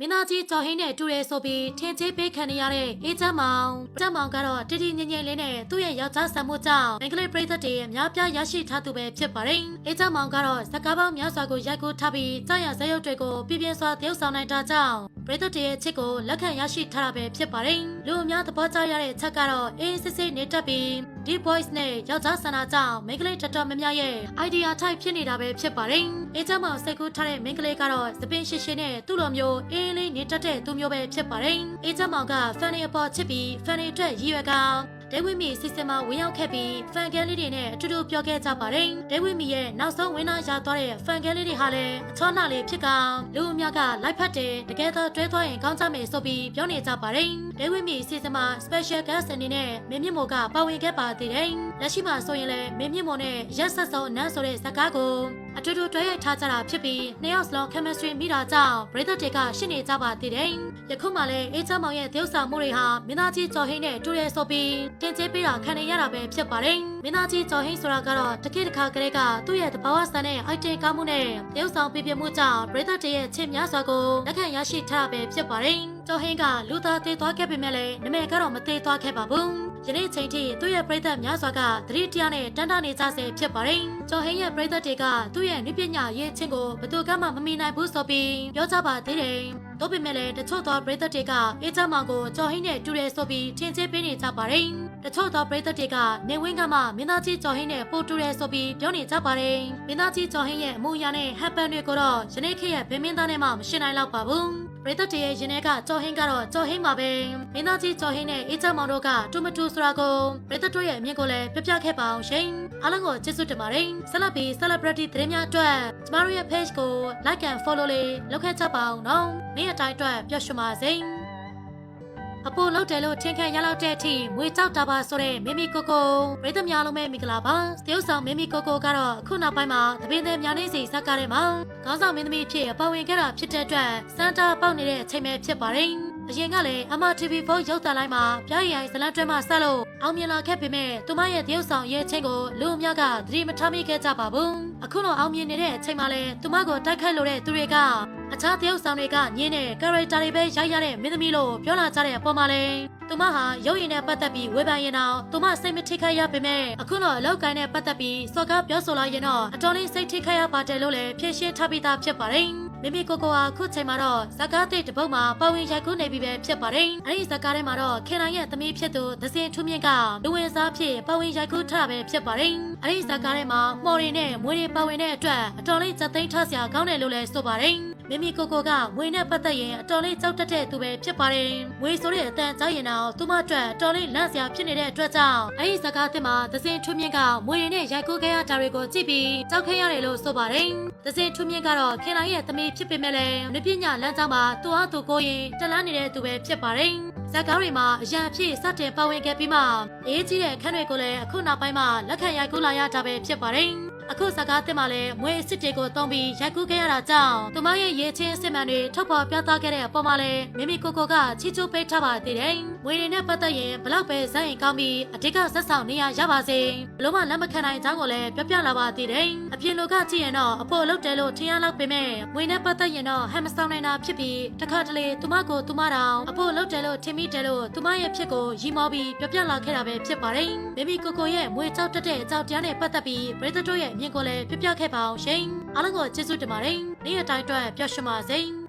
မင်းသားကြီးကျော်ဟင်းနဲ့တူရဲဆိုပြီးထင်ကြီးပေးခံနေရတဲ့အေးချမ်းမောင်ချမ်းမောင်ကတော့တတိငငယ်လေးနဲ့သူ့ရဲ့ယောက်ျားဆံမှုကြောင့်အင်္ဂလိပ်ပြည်သက်တွေအများပြားရရှိထားသူပဲဖြစ်ပါတယ်အေးချမ်းမောင်ကတော့စကားပေါင်းများစွာကိုရိုက်ကူးထားပြီးကြောက်ရဇက်ရုပ်တွေကိုပြပြစွာတရုပ်ဆောင်နိုင်တာကြောင့် ပြည်သက်တွေရဲ့ချစ်ကိုလက်ခံရရှိထားတာပဲဖြစ်ပါတယ်လူအများသဘောကျရတဲ့ချက်ကတော့အေးစစ်စစ်နေတတ်ပြီး Deep Voice နဲ့ယောက်ျားဆန္ဒကြောင့်မိန်းကလေးတော်တော်များများရဲ့ idea type ဖြစ်နေတာပဲဖြစ်ပါတယ်။အေးချမ်းမောင်စိတ်ကူးထားတဲ့မိန်းကလေးကတော့သပင်ရှိရှိနဲ့သူ့လိုမျိုးအင်းလေးနေတတ်တဲ့သူမျိုးပဲဖြစ်ပါတယ်။အေးချမ်းမောင်က Fanny အပေါ်ချစ်ပြီး Fanny အတွက်ရည်ရွယ်ကောင်း ဒေဝိမီစီစင်မှာဝင်ရောက်ခဲ့ပြီးဖန်ကဲလေးတွေနဲ့အတူတူပြောခဲ့ကြပါတယ်။ဒေဝိမီရဲ့နောက်ဆုံးဝင်လာရသွားတဲ့ဖန်ကဲလေးတွေဟာလည်းအချောနှလေးဖြစ်ကလူအများကလိုက်ဖက်တယ်တကယ်တော့တွဲသွားရင်ကောင်းကြမယ်ဆိုပြီးပြောနေကြပါတယ်။ဒေဝိမီစီစင်မှာ special guest အနေနဲ့မင်းမြင့်မို့ကပါဝင်ခဲ့ပါသေးတယ်။ လက်ရှိမှာဆိုရင်လည်းမင်းမြင့်မို့နဲ့ရက်ဆက်ဆုံးအနမ်းဆိုတဲ့ဇာတ်ကားကိုအတူတူတွဲရိုက်ထားကြတာဖြစ်ပြီးနှစ်ယောက်စလုံး chemistry မိတာကြောင့်ပရိသတ်တွေကရှင်းနေကြပါသေးတယ်။ယခုမှလည်းအေးချမ်းမောင်ရဲ့သရုပ်ဆောင်မှုတွေဟာမင်းသားကြီးကျော်ဟင်းနဲ့တူရဲဆိုပြီးတင်ကျေးပေးတာခံနေရတာပဲဖြစ်ပါတယ်။မင်းသားကြီးကျော်ဟင်းဆိုတာကတော့တကိတခါကလေးကသူ့ရဲ့တဘာဝဆန်တဲ့ item ကောင်းမှုနဲ့သရုပ်ဆောင်ပြပြမှုကြောင့်ပရိသတ်တွေရဲ့ချစ်များစွာကိုလက်ခံရရှိထားတာပဲဖြစ်ပါတယ်။ကျော်ဟင်းကလူသားသေးသွားခဲ့ပေမဲ့လည်းနမဲကတော့မသေးသွားခဲ့ပါဘူး။ ယနေ့ချိန်ထိသူ့ရဲ့ပရိသတ်များစွာကသတိတရားနဲ့တန်တနေကြဆဲဖြစ်ပါတယ်။ကျော်ဟင်းရဲ့ပရိသတ်တွေကသူ့ရဲ့နုပညာရေးချင်းကိုဘယ်သူကမှမမီနိုင်ဘူးဆိုပြီးပြောကြပါသေးတယ်။တို့ပေမဲ့လည်းတချို့သောပရိသတ်တွေကအေးချမ်းမောင်ကိုကျော်ဟင်းနဲ့တူတယ်ဆိုပြီးထင်ကျေးပေးနေကြပါတယ်။တချို့သောပရိသတ်တွေကနေဝင်းကမှမင်းသားကြီးကျော်ဟင်းနဲ့ပို့တူတယ်ဆိုပြီးပြောနေကြပါတယ်။မင်းသားကြီးကျော်ဟင်းရဲ့အမှုရာနဲ့ဟပ်ပန်တွေကိုတော့ယနေ့ခေတ်ရဲ့ဗင်းမင်းသားနဲ့မှမရှင်းနိုင်တော့ပါဘူး။ ပရိသတ်တွေရဲ့ရင်ထဲကကျော်ဟင်းကတော့ကျော်ဟင်းပါပဲ။မင်းသားကြီးကျော်ဟင်းနဲ့အေးချမ်းမောင်တို့ကတူမတူဆိုတာကိုပရိသတ်တို့ရဲ့အမြင်ကိုလည်းပြပြခဲ့ပါအောင်ရှင်။အားလုံးကိုကျေးဇူးတင်ပါတယ်။ဆက်လက်ပြီး celebrity သတင်းများအတွက်ကျမတို့ရဲ့ page ကို like and follow လေးလုပ်ခဲ့ကြပါအောင်နော်။နေ့ရက်တိုင်းအတွက်ပျော်ရွှင်ပါစေ။ အပိုလောက်တယ်လို့ထင်ခံရလောက်တဲ့အထိမွေကြောက်တာပါဆိုတဲ့မိမိကိုကိုပရိသတ်များလုံးပဲမင်္ဂလာပါတရုတ်ဆောင်မိမိကိုကိုကတော့အခုနောက်ပိုင်းမှာတပင်းသေးများနေစီဇက်ကားထဲမှာခေါင်းဆောင်မင်းသမီးဖြစ်ပါဝင်ခဲ့တာဖြစ်တဲ့အတွက်စန်တာပေါက်နေတဲ့အချိန်ပဲဖြစ်ပါတယ်အရင်ကလည်း MRTV4 ရုပ်သံလိုင်းမှာပြရိုင်ရိုင်ဇလန်တွဲမှာဆက်လို့အောင်မြင်လာခဲ့ပေမဲ့သူမရဲ့တရုတ်ဆောင်ရဲ့အချင်းကိုလူအများကသတိမထားမိခဲ့ကြပါဘူးအခုတော့အောင်မြင်နေတဲ့အချိန်မှာလည်းသူမကိုတိုက်ခိုက်လို့တဲ့သူတွေက အခြားတရုတ်ဆောင်တွေကညင်းတဲ့ character တွေပဲရိုက်ရတဲ့မင်းသမီးလို့ပြောလာကြတဲ့အပေါ်မှာလည်းသူမဟာရုပ်ရည်နဲ့ပတ်သက်ပြီးဝေဖန်ရင်တော့သူမစိတ်မထိခိုက်ရပေမဲ့အခုတော့အလောက်ကိုင်းနဲ့ပတ်သက်ပြီးစော်ကားပြောဆိုလာရင်တော့အတော်လေးစိတ်ထိခိုက်ရပါတယ်လို့လည်းဖြေရှင်းထားပြီးသားဖြစ်ပါတယ်မိမိကိုကိုဟာခုချိန်မှာတော့ဇကားတိတ်တပုတ်မှာပဝင်ရိုက်ကူးနေပြီပဲဖြစ်ပါတယ်။အဲဒီဇကားထဲမှာတော့ခင်နိုင်ရဲ့သမီးဖြစ်သူသစင်ထူးမြင့်ကလူဝင်စားဖြစ်ပဝင်ရိုက်ကူးထားပဲဖြစ်ပါတယ်။အဲဒီဇကားထဲမှာမော်ရီနဲ့မွေးရီပဝင်တဲ့အတွက်အတော်လေးစက်သိမ်းထားစရာကောင်းတယ်လို့လည်းဆိုပါတယ်။ မိမိကိုကိုကမွေနဲ့ပတ်သက်ရင်အတော်လေးကြောက်တတ်တဲ့သူပဲဖြစ်ပါတယ်။မွေဆိုတဲ့အတန်ကြားရင်တော့သူမအတွက်အတော်လေးလန့်စရာဖြစ်နေတဲ့အတွက်ကြောင့်အဲဒီဇကားသစ်မှာသစင်ထူးမြင့်ကမွေရီနဲ့ရိုက်ကူးခဲ့ရတာတွေကိုကြည့်ပြီးကြောက်ခဲ့ရတယ်လို့ဆိုပါတယ်။သစင်ထူးမြင့်ကတော့ခင်နိုင်ရဲ့သမီးဖြစ်ပေမဲ့လည်းနပညာလမ်းကြောင်းမှာသူအားသူကိုရင်တလန်းနေတဲ့သူပဲဖြစ်ပါတယ်။ဇက်ကားတွေမှာအရာဖြစ်စတင်ပါဝင်ခဲ့ပြီးမှအေးကြီးတဲ့ခန်းတွေကိုလည်းအခုနောက်ပိုင်းမှာလက်ခံရိုက်ကူးလာရတာပဲဖြစ်ပါတယ်။ အခုစကားတင်မှာလဲမွေစစ်တေကိုတုံးပြီးရိုက်ကူးခဲ့ရတာကြောင့်သူမရဲ့ရေးချင်းအစစ်မှန်တွေထုတ်ဖော်ပြသခဲ့တဲ့အပေါ်မှာလဲမိမိကိုကိုကချီချိုးပေးထားပါသေးတယ်။မွေတွေနဲ့ပတ်သက်ရင်ဘလောက်ပဲဇက်ရင်ကောင်းပြီးအတိတ်ကဇက်ဆောင်နေရရပါစေ။ဘလို့မှလက်မခံနိုင်ကြောင်းကိုလည်းပြောပြလာပါသေးတယ်။အပြင်လိုကကြည့်ရင်တော့အဖို့လုတ်တယ်လို့ထင်ရလောက်ပေမဲ့မွေနဲ့ပတ်သက်ရင်တော့ဟမ်မစတောင်းနိုင်တာဖြစ်ပြီးတခါတလေသူမကိုသူမတောင်အဖို့လုတ်တယ်လို့ထင်မိတယ်လို့သူမရဲ့ဖြစ်ကိုရီမောပြီးပြောပြလာခဲ့တာပဲဖြစ်ပါတယ်။မိမိကိုကိုရဲ့မွေကြောက်တက်တဲ့အကြောက်တရားနဲ့ပတ်သက်ပြီးပရိသတ်တို့ရဲ့အမြင်ကိုလည်းပြပြခဲ့ပါအောင်ရှင်။အားလုံးကိုကျေးဇူးတင်ပါတယ်။နေ့ရက်တိုင်းအတွက်ပျော်ရွှင်ပါစေ။